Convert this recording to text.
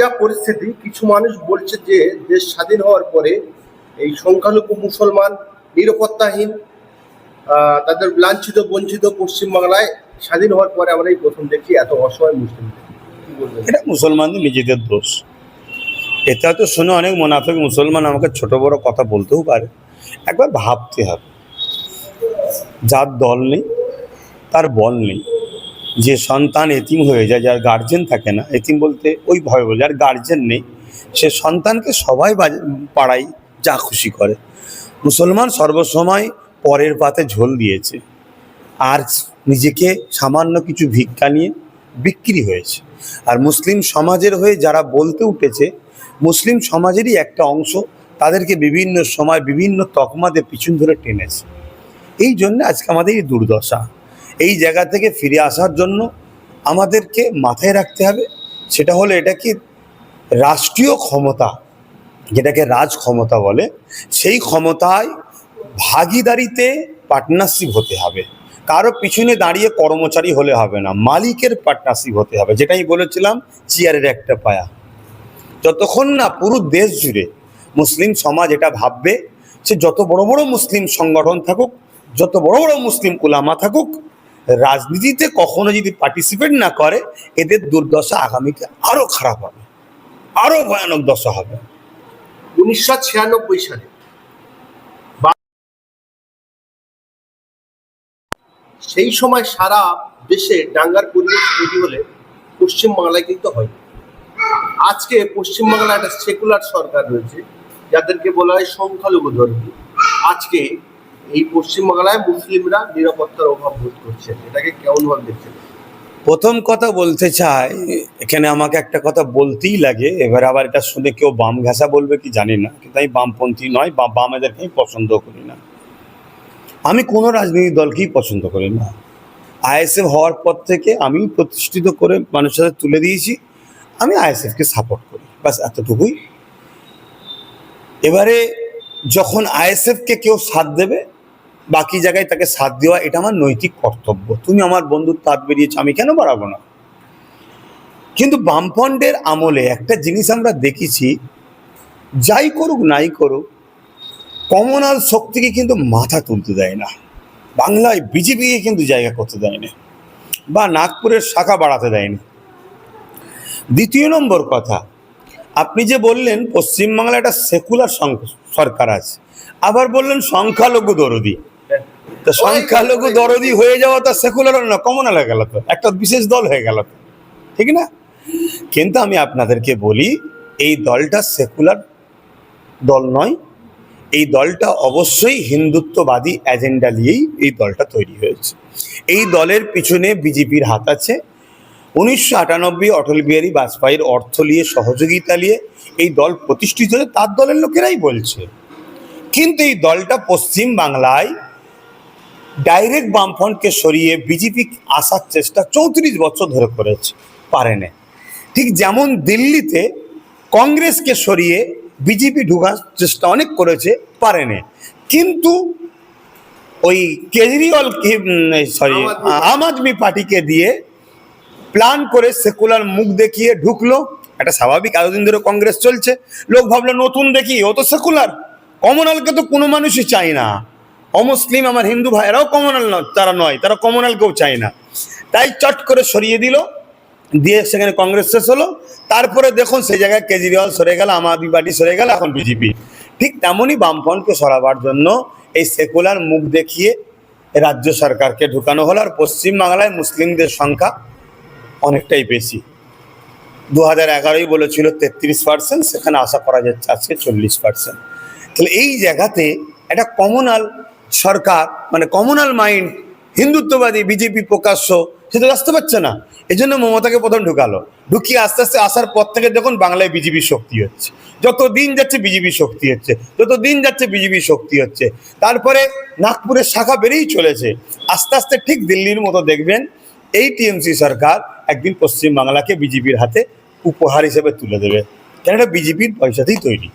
যা পরিস্থিতি, কিছু মানুষ বলছে যে দেশ স্বাধীন হওয়ার পরে এই সংখ্যালঘু মুসলমান, নিরাপত্তাহীন তাদের লাঞ্ছিত, বঞ্চিত পশ্চিমবাংলায় স্বাধীন হওয়ার পরে আমরা এই প্রথম দেখি, এত অসহায় মুসলিম এটা মুসলমানদের নিজেদের দোষ। এটা তো শুনে অনেক মোনাফিক মুসলমান আমাকে ছোট বড় কথা বলতেও পারে। একবার ভাবতে হবে। যার দল নেই, তার বল নেই। যে সন্তান এতিম হয়ে যায়, যার গার্জেন থাকে না, এতিম বলতে ওই ভয় বলে, যার গার্জেন নেই, সে সন্তানকে সবাই পাড়ায় যা খুশি করে। মুসলমান সর্বসময় পরের পাতে ঝোল দিয়েছে, আর নিজেকে সামান্য কিছু ভিক্ষা নিয়ে বিক্রি হয়েছে। আর মুসলিম সমাজের হয়ে যারা বলতে উঠেছে, মুসলিম সমাজেরই একটা অংশ তাদেরকে বিভিন্ন সময় বিভিন্ন তকমাতে পিছন ধরে টেনেছে। এই জন্য আজকে আমাদের এই দুর্দশা। এই জায়গা থেকে ফিরে আসার জন্য আমাদেরকে মাথায় রাখতে হবে। সেটা হলো এটা কি রাষ্ট্রীয় ক্ষমতা, যেটাকে রাজ ক্ষমতা বলে, সেই ক্ষমতায় ভাগিদারিতে পার্টনারশিপ হতে হবে। কারও পিছনে দাঁড়িয়ে কর্মচারী হলে হবে না, মালিকের পার্টনারশিপ হতে হবে। যেটাই বলেছিলাম, চেয়ারের একটা পায়া। যতক্ষণ না পুরো দেশ জুড়ে মুসলিম সমাজ এটা ভাববে, সে যত বড় বড় মুসলিম সংগঠন থাকুক, যত বড় বড় মুসলিম কুলামা থাকুক রাজনীতিতে কখনো যদি পার্টিসিপেট না করে, এদের দুর্দশা আগামীতে আরও খারাপ হবে, আরও ভয়ানক দশা হবে। উনিশশো ছিয়ানব্বই সালে সেই সময় সারা দেশে ডাঙ্গার পরিবেশ তৈরি হলে পশ্চিমবাংলায় কিন্তু হয় আজকে পশ্চিমবাংলায় একটা সেকুলার সরকার রয়েছে, যাদেরকে বলা হয় সংখ্যালঘু ধর্মী। আজকে এই পশ্চিমবাংলায় মুসলিমরা নিরাপত্তার অভাব বোধ করছে। এটাকে কেমন ভাবে দেখছেন প্রথম কথা বলতে চাই, এখানে আমাকে একটা কথা বলতেই লাগে, এবার আবার এটা শুনে কেউ বাম ঘাসা বলবে কি জানি না, কিন্তু আমি বামপন্থী নয়, বা বামেদেরকে আমি পছন্দ করি না। আমি কোনো রাজনৈতিক দলকেই পছন্দ করি না। আইএসএফ হওয়ার পর থেকে আমি প্রতিষ্ঠিত করে মানুষের সাথে তুলে দিয়েছি, আমি আইএসএফকে সাপোর্ট করি বাস এতটুকুই। এবারে যখন আইএসএফকে কেউ সাথ দেবে বাকি জায়গায় তাকে সাথ দেওয়া, এটা আমার নৈতিক কর্তব্য। তুমি আমার বন্ধুর হাত বেরিয়েছো, আমি কেন বাড়াবো না? কিন্তু বামফ্রন্টের আমলে একটা জিনিস আমরা দেখেছি, যাই করুক, নাই করুক, কমনাল শক্তিকে কিন্তু মাথা তুলতে দেয় না। বাংলায় বিজেপিকে কিন্তু জায়গা করতে দেয়নি বা নাগপুরের শাখা বাড়াতে দেয়নি দ্বিতীয় নম্বর কথা, আপনি যে বললেন পশ্চিমবাংলায় একটা সেকুলার সরকার আছে, আবার বললেন সংখ্যালঘু দরদি। তা সংখ্যালঘু দরদি হয়ে যাওয়া তো সেকুলার না কমন হয়ে গেল তো। একটা বিশেষ দল হয়ে গেল তো। ঠিক না? কিন্তু আমি আপনাদেরকে বলি এই দলটা সেকুলার দল নয়। এই দলটা অবশ্যই হিন্দুত্ববাদী এজেন্ডা নিয়েই এই দলটা তৈরি হয়েছে। এই দলের পিছনে বিজেপির হাত আছে। উনিশশো আটানব্বই অটল বিহারী বাজপেয়ীর অর্থ নিয়ে সহযোগিতা নিয়ে এই দল প্রতিষ্ঠিত হয়ে তার দলের লোকেরাই বলছে। কিন্তু এই দলটা পশ্চিম বাংলায় ডাইরেক্ট বামফ্রন্টকে সরিয়ে বিজেপি আসার চেষ্টা চৌত্রিশ বছর ধরে করেছে পারেনি। ঠিক যেমন দিল্লিতে কংগ্রেসকে সরিয়ে বিজেপি ঢুকার চেষ্টা অনেক করেছে পারেনি। কিন্তু ওই কেজরিওয়াল সরি আম আদমি পার্টিকে দিয়ে প্ল্যান করে সেকুলার মুখ দেখিয়ে ঢুকলো। একটা স্বাভাবিক এতদিন ধরে কংগ্রেস চলছে। লোক ভাবলো নতুন দেখি ও তো সেকুলার। কমনালকে তো কোনো মানুষই চায় না। অমুসলিম আমার হিন্দু ভাইয়েরাও কমনাল নয়, তারা নয়, তারা কমনালকেও চায় না। তাই চট করে সরিয়ে দিল, দিয়ে সেখানে কংগ্রেস শেষ হলো। তারপরে দেখুন সেই জায়গায় কেজরিওয়াল সরে গেল, আম আদমি পার্টি সরে গেল, এখন বিজেপি। ঠিক তেমনই বামফ্রন্টকে সরাবার জন্য এই সেকুলার মুখ দেখিয়ে রাজ্য সরকারকে ঢুকানো হলো, আর পশ্চিমবাংলায় মুসলিমদের সংখ্যা অনেকটাই বেশি। দু হাজার এগারোই বলেছিল তেত্রিশ পার্সেন্ট সেখানে আশা করা যাচ্ছে আজকে চল্লিশ পার্সেন্ট তাহলে এই জায়গাতে একটা কমনাল সরকার মানে কমনাল মাইন্ড হিন্দুত্ববাদী, বিজেপি প্রকাশ্য, সে তো আসতে পারছে না। এই জন্য মমতাকে প্রথম ঢুকালো। ঢুকিয়ে আস্তে আস্তে আসার পর থেকে দেখুন বাংলায় বিজেপি শক্তি হচ্ছে। যত দিন যাচ্ছে বিজেপি শক্তি হচ্ছে, যত দিন যাচ্ছে বিজেপি শক্তি হচ্ছে। তারপরে নাগপুরের শাখা বেড়েই চলেছে। আস্তে আস্তে ঠিক দিল্লির মতো দেখবেন, এই টিএমসি সরকার একদিন পশ্চিমবাংলাকে বিজেপির হাতে উপহার হিসেবে তুলে দেবে। কেন এটা বিজেপির পয়সাতেই তৈরি।